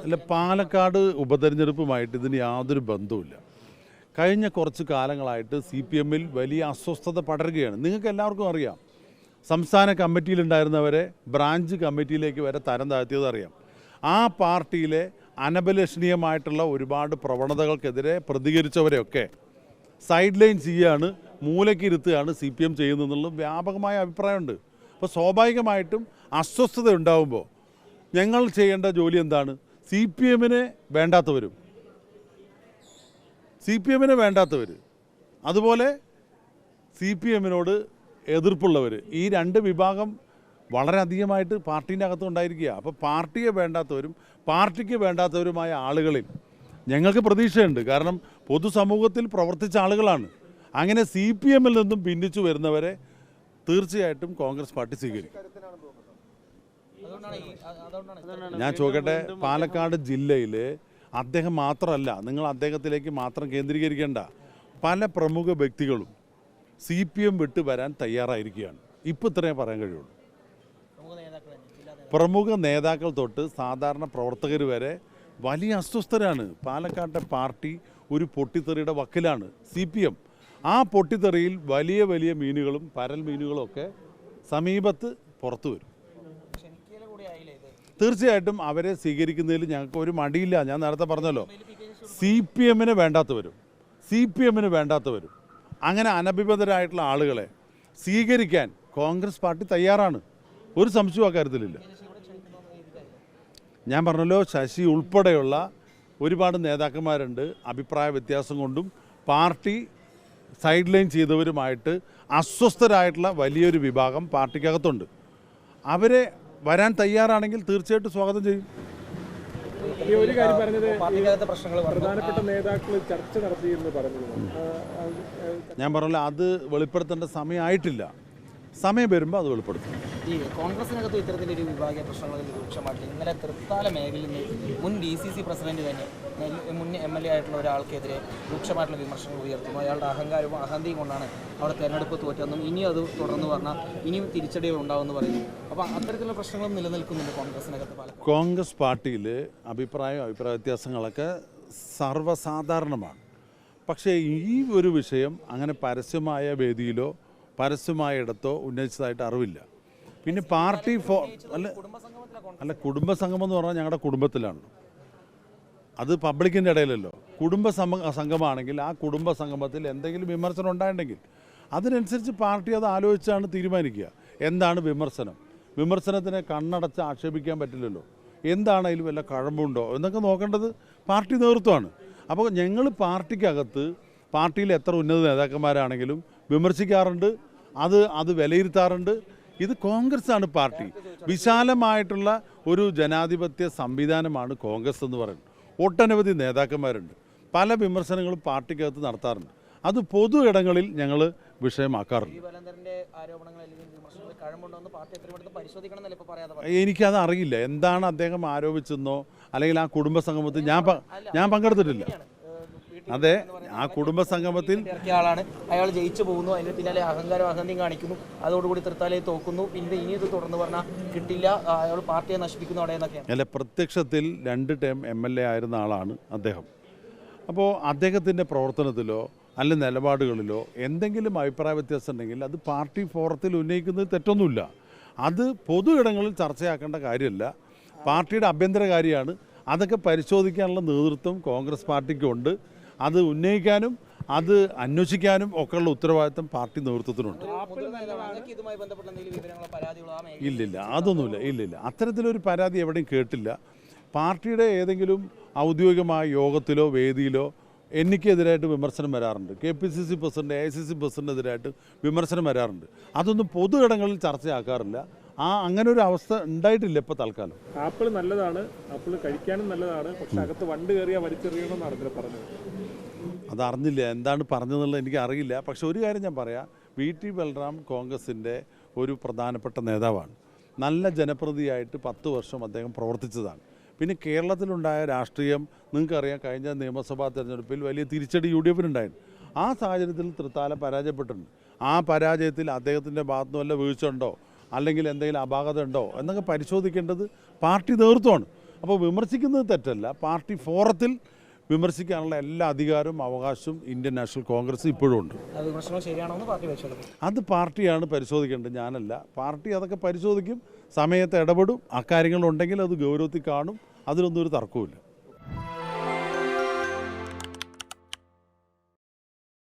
അല്ല പാലക്കാട് ഉപതെരഞ്ഞെടുപ്പുമായിട്ട് ഇതിന് യാതൊരു ബന്ധവുമില്ല. കഴിഞ്ഞ കുറച്ച് കാലങ്ങളായിട്ട് സി പി എമ്മിൽ വലിയ അസ്വസ്ഥത പടരുകയാണ്. നിങ്ങൾക്ക് എല്ലാവർക്കും അറിയാം. സംസ്ഥാന കമ്മിറ്റിയിലുണ്ടായിരുന്നവരെ ബ്രാഞ്ച് കമ്മിറ്റിയിലേക്ക് വരെ തരം താഴ്ത്തിയത് അറിയാം. ആ പാർട്ടിയിലെ അനബലഷണീയമായിട്ടുള്ള ഒരുപാട് പ്രവണതകൾക്കെതിരെ പ്രതികരിച്ചവരെയൊക്കെ സൈഡ് ലൈൻ ചെയ്യുകയാണ് മൂലക്കിരുത്തുകയാണ് സി പി എം ചെയ്യുന്നതെന്നുള്ള വ്യാപകമായ അഭിപ്രായമുണ്ട്. അപ്പോൾ സ്വാഭാവികമായിട്ടും അസ്വസ്ഥത ഉണ്ടാകുമ്പോൾ ഞങ്ങൾ ചെയ്യേണ്ട ജോലി എന്താണ്? സി പി എമ്മിനെ വേണ്ടാത്തവരും. സി പി എമ്മിനെ വേണ്ടാത്തവർ അതുപോലെ സി പി എമ്മിനോട് എതിർപ്പുള്ളവർ ഈ രണ്ട് വിഭാഗം വളരെയധികമായിട്ട് പാർട്ടീന്റെ അകത്ത് ഉണ്ടായിരിക്കുക അപ്പോൾ പാർട്ടിയെ വേണ്ടാത്തവരും പാർട്ടിക്ക് വേണ്ടാത്തവരുമായ ആളുകളിൽ ഞങ്ങൾക്ക് പ്രതീക്ഷയുണ്ട്. കാരണം പൊതുസമൂഹത്തിൽ പ്രവർത്തിച്ച ആളുകളാണ്. അങ്ങനെ സി പി എമ്മിൽ നിന്നും ഭിന്നിച്ചു വരുന്നവരെ തീർച്ചയായിട്ടും കോൺഗ്രസ് പാർട്ടി സ്വീകരിക്കും. ഞാൻ ചോദിക്കട്ടെ പാലക്കാട് ജില്ലയിൽ അദ്ദേഹം മാത്രമല്ല നിങ്ങൾ അദ്ദേഹത്തിലേക്ക് മാത്രം കേന്ദ്രീകരിക്കേണ്ട പല പ്രമുഖ വ്യക്തികളും സി പി എം വിട്ട് വരാൻ തയ്യാറായിരിക്കുകയാണ്. ഇപ്പോൾ ഇത്രയേ പറയാൻ കഴിയുള്ളൂ. പ്രമുഖ നേതാക്കൾ ജില്ലാ പ്രമുഖ നേതാക്കൾ തൊട്ട് സാധാരണ പ്രവർത്തകർ വരെ വലിയ അസ്വസ്ഥരാണ്. പാലക്കാട്ടെ പാർട്ടി ഒരു പൊട്ടിത്തെറിയുടെ വക്കിലാണ് സി പി എം ആ പൊട്ടിത്തെറിയിൽ വലിയ വലിയ മീനുകളും പരൽ മീനുകളും ഒക്കെ സമീപത്ത് പുറത്തു വരും. തീർച്ചയായിട്ടും അവരെ സ്വീകരിക്കുന്നതിൽ ഞങ്ങൾക്ക് ഒരു മടിയില്ല. ഞാൻ നേരത്തെ പറഞ്ഞല്ലോ. സി പി എമ്മിന് വേണ്ടാത്തവരും സി പി എമ്മിന് വേണ്ടാത്തവരും അങ്ങനെ അനഭിബന്ധരായിട്ടുള്ള ആളുകളെ സ്വീകരിക്കാൻ കോൺഗ്രസ് പാർട്ടി തയ്യാറാണ്. ഒരു സംശയവും അക്കാര്യത്തിലില്ല ഞാൻ പറഞ്ഞല്ലോ ശശി ഉൾപ്പെടെയുള്ള ഒരുപാട് നേതാക്കന്മാരുണ്ട്. അഭിപ്രായ വ്യത്യാസം കൊണ്ടും പാർട്ടി സൈഡ് ലൈൻ ചെയ്തവരുമായിട്ട് അസ്വസ്ഥരായിട്ടുള്ള വലിയൊരു വിഭാഗം പാർട്ടിക്കകത്തുണ്ട്. അവരെ വരാൻ തയ്യാറാണെങ്കിൽ തീർച്ചയായിട്ടും സ്വാഗതം ചെയ്യും. ഈ ഒരു കാര്യം പറഞ്ഞത് പ്രധാനപ്പെട്ട നേതാക്കൾ ചർച്ച നടത്തിയെന്ന് പറഞ്ഞു ഞാൻ പറഞ്ഞല്ലോ അത് വെളിപ്പെടുത്തേണ്ട സമയമായിട്ടില്ല. സമയം വരുമ്പോൾ അത് വെളിപ്പെടുത്തും. ഈ കോൺഗ്രസിനകത്ത് ഇത്തരത്തിലൊരു വിഭാഗീയ പ്രശ്നങ്ങൾ രൂക്ഷമായിട്ട് ഇന്നലെ തൃത്താല മേഖലയിൽ നിന്ന് മുൻ ഡി സി സി പ്രസിഡന്റ് തന്നെ മുൻ എം എൽ എ ആയിട്ടുള്ള ഒരാൾക്കെതിരെ രൂക്ഷമായിട്ടുള്ള വിമർശനങ്ങൾ ഉയർത്തുന്നു. അയാളുടെ അഹങ്കാരവും അഹന്തിയും കൊണ്ടാണ് അവിടെ തെരഞ്ഞെടുപ്പ് തോറ്റെന്നും ഇനി അത് തുടർന്ന് പറഞ്ഞാൽ ഇനിയും തിരിച്ചടികൾ ഉണ്ടാവുമെന്ന് പറയുന്നു. അപ്പോൾ അത്തരത്തിലുള്ള പ്രശ്നങ്ങളും നിലനിൽക്കുന്നുണ്ട് കോൺഗ്രസിനകത്ത് പല കോൺഗ്രസ് പാർട്ടിയിൽ അഭിപ്രായം അഭിപ്രായ വ്യത്യാസങ്ങളൊക്കെ സർവസാധാരണമാണ്. പക്ഷേ ഈ ഒരു വിഷയം അങ്ങനെ പരസ്യമായ വേദിയിലോ പരസ്യമായ ഇടത്തോ ഉന്നയിച്ചതായിട്ട് അറിവില്ല. പിന്നെ പാർട്ടി ഫോ അല്ല അല്ല കുടുംബസംഗമം എന്ന് പറഞ്ഞാൽ ഞങ്ങളുടെ കുടുംബത്തിലാണ്. അത് പബ്ലിക്കിന്റെ ഇടയിലല്ലോ. കുടുംബ സംഘമാണെങ്കിൽ ആ കുടുംബ സംഗമത്തിൽ എന്തെങ്കിലും വിമർശനം ഉണ്ടായിട്ടുണ്ടെങ്കിൽ അതിനനുസരിച്ച് പാർട്ടി അത് ആലോചിച്ചാണ് തീരുമാനിക്കുക. എന്താണ് വിമർശനം? വിമർശനത്തിനെ കണ്ണടച്ച് ആക്ഷേപിക്കാൻ പറ്റില്ലല്ലോ. എന്താണ് അതിൽ വല്ല കഴമ്പുണ്ടോ? എന്നൊക്കെ നോക്കേണ്ടത് പാർട്ടി നേതൃത്വമാണ്. അപ്പോൾ ഞങ്ങൾ പാർട്ടിക്കകത്ത് പാർട്ടിയിൽ എത്ര ഉന്നത നേതാക്കന്മാരാണെങ്കിലും വിമർശിക്കാറുണ്ട്. അത് അത് വിലയിരുത്താറുണ്ട്. ഇത് കോൺഗ്രസ് ആണ് പാർട്ടി. വിശാലമായിട്ടുള്ള ഒരു ജനാധിപത്യ സംവിധാനമാണ് കോൺഗ്രസ് എന്ന് പറയുന്നത്. ഒട്ടനവധി നേതാക്കന്മാരുണ്ട്. പല വിമർശനങ്ങളും പാർട്ടിക്കകത്ത് നടത്താറുണ്ട്. അത് പൊതു ഇടങ്ങളിൽ ഞങ്ങൾ വിഷയമാക്കാറുണ്ട്. എനിക്കത് അറിയില്ല. എന്താണ് അദ്ദേഹം ആരോപിച്ചെന്നോ അല്ലെങ്കിൽ ആ കുടുംബ സംഗമത്തിൽ ഞാൻ ഞാൻ പങ്കെടുത്തിട്ടില്ല. അതെ ആ കുടുംബ സംഗമത്തിൽ ഇറക്കിയ ആളാണ്. അയാൾ ജയിച്ചു പോകുന്നു അതിന്റെ പിന്നാലെ അഹങ്കാരം അഹന്തിയും കാണിക്കുന്നു. അതോടുകൂടി തൃത്താലയെ തോക്കുന്നു. പിന്നെ ഇനി ഇത് തുടർന്ന് പറഞ്ഞാൽ കിട്ടില്ല. അയാൾ പാർട്ടിയെ നശിപ്പിക്കുന്നു അവിടെ എന്നൊക്കെ അല്ല പ്രത്യക്ഷത്തിൽ രണ്ട് ടൈം എം എൽ എ ആയിരുന്ന ആളാണ് അദ്ദേഹം. അപ്പോൾ അദ്ദേഹത്തിന്റെ പ്രവർത്തനത്തിലോ അല്ല നിലപാടുകളിലോ എന്തെങ്കിലും അഭിപ്രായ വ്യത്യാസം ഉണ്ടെങ്കിൽ അത് പാർട്ടി ഫോറത്തിൽ ഉന്നയിക്കുന്നത് തെറ്റൊന്നുമില്ല. അത് പൊതു ഇടങ്ങളിൽ ചർച്ചയാക്കേണ്ട കാര്യമല്ല. പാർട്ടിയുടെ ആഭ്യന്തര കാര്യമാണ് അതൊക്കെ പരിശോധിക്കാനുള്ള നേതൃത്വം കോൺഗ്രസ് പാർട്ടിക്കുണ്ട്. അത് ഉന്നയിക്കാനും അത് അന്വേഷിക്കാനും ഒക്കെയുള്ള ഉത്തരവാദിത്തം പാർട്ടി നേതൃത്വത്തിനുണ്ട്. ഇല്ലില്ല അതൊന്നുമില്ല ഇല്ലില്ല. അത്തരത്തിലൊരു പരാതി എവിടെയും കേട്ടില്ല. പാർട്ടിയുടെ ഏതെങ്കിലും ഔദ്യോഗികമായ യോഗത്തിലോ വേദിയിലോ എനിക്കെതിരായിട്ട് വിമർശനം വരാറുണ്ട്. K P C C president A I C C പ്രസിഡന്റിനെതിരായിട്ട് വിമർശനം വരാറുണ്ട്. അതൊന്നും പൊതു ഇടങ്ങളിൽ ചർച്ചയാക്കാറില്ല. ആ അങ്ങനെ ഒരു അവസ്ഥ ഉണ്ടായിട്ടില്ല ഇപ്പോൾ തൽക്കാലം. ആപ്പിൾ നല്ലതാണ് ആപ്പിൾ കഴിക്കാനും നല്ലതാണ് പക്ഷെ അകത്ത് വണ്ട് കയറിയാ വലിച്ചെറിയണമെന്നാണ് ഇതിൽ പറഞ്ഞത്. അതറിഞ്ഞില്ല എന്താണ് പറഞ്ഞതെന്നുള്ളത് എനിക്ക് അറിയില്ല പക്ഷെ ഒരു കാര്യം ഞാൻ പറയാം വി ടി ബൽറാം കോൺഗ്രസിന്റെ ഒരു പ്രധാനപ്പെട്ട നേതാവാണ്. നല്ല ജനപ്രതിയായിട്ട് പത്ത് വർഷം അദ്ദേഹം പ്രവർത്തിച്ചതാണ്. പിന്നെ കേരളത്തിലുണ്ടായ രാഷ്ട്രീയം നിങ്ങൾക്കറിയാം കഴിഞ്ഞ നിയമസഭാ തെരഞ്ഞെടുപ്പിൽ വലിയ തിരിച്ചടി യു ഡി എഫിനുണ്ടായിരുന്നു ആ സാഹചര്യത്തിൽ തൃത്താല പരാജയപ്പെട്ടിട്ടുണ്ട്. ആ പരാജയത്തിൽ അദ്ദേഹത്തിന്റെ ഭാഗത്തുനിന്ന് വല്ല വീഴ്ച ഉണ്ടോ അല്ലെങ്കിൽ എന്തെങ്കിലും അപാകത ഉണ്ടോ എന്നൊക്കെ പരിശോധിക്കേണ്ടത് പാർട്ടി നേതൃത്വമാണ്. അപ്പോൾ വിമർശിക്കുന്നത് തെറ്റല്ല. പാർട്ടി ഫോറത്തിൽ വിമർശിക്കാനുള്ള എല്ലാ അധികാരവും അവകാശവും ഇന്ത്യൻ നാഷണൽ കോൺഗ്രസ് ഇപ്പോഴും ഉണ്ട്. അത് പാർട്ടിയാണ് പരിശോധിക്കേണ്ടത്. ഞാനല്ല. പാർട്ടി അതൊക്കെ പരിശോധിക്കും. സമയത്ത് ഇടപെടും. അക്കാര്യങ്ങളുണ്ടെങ്കിൽ അത് ഗൗരവത്തിൽ കാണും. അതിലൊന്നും ഒരു തർക്കവുമില്ല.